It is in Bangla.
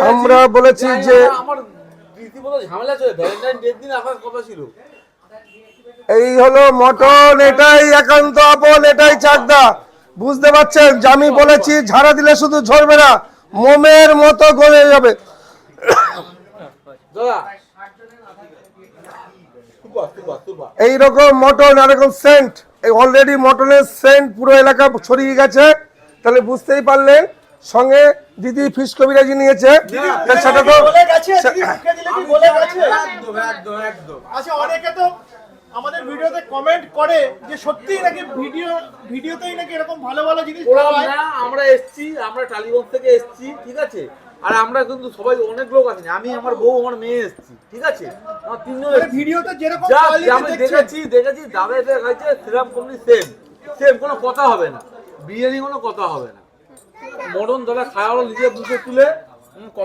আমরা বলেছি যে- আমার রীতিমতো ঝামেলা চলে। ভ্যালেন্টাইন ডের দিন আসার কথা ছিল। এই হলো মটন এটাই একান্ত আপন এটাই চাকদা। বুঝতে পারছেন? যে আমি বলেছি ঝাড়া দিলে শুধু ঝরবে না মোমের মতো গলে যাবে। এইরকম মটন এরকম সেন্ট অলরেডি মটনের সেন্ট পুরো এলাকা ছড়িয়ে গেছে। তাহলে বুঝতেই পারলেন সঙ্গে দিদি ফিশ কবিরাজি নিয়েছে। সেটা তো বলে গেছে দিদি মুখে দিলে কি বলে গেছে। একদম একদম একদম। আচ্ছা অনেকে তো আমাদের ভিডিওতে কমেন্ট করে যে সত্যিই নাকি ভিডিও ভিডিওতেই নাকি এরকম ভালো ভালো জিনিস আমরা এসছি আমরা টালিগঞ্জ থেকে এসছি ঠিক আছে? আর আমরা কিন্তু সবাই অনেক লোক আছি। আমি আমার বউ আমার মেয়ে এসছি ঠিক আছে? আমার তিনজন মানে ভিডিওতে যেরকম আমি দেখেছি দেখেছি দাদা এসে খাইছে সেরকম কোম্পানি সেম সেম কোনো কথা হবে না। বিরিয়ানি কোনো কথা হবে না। মটন দলে খাওয়া হলো নিজে বুঝে তুলে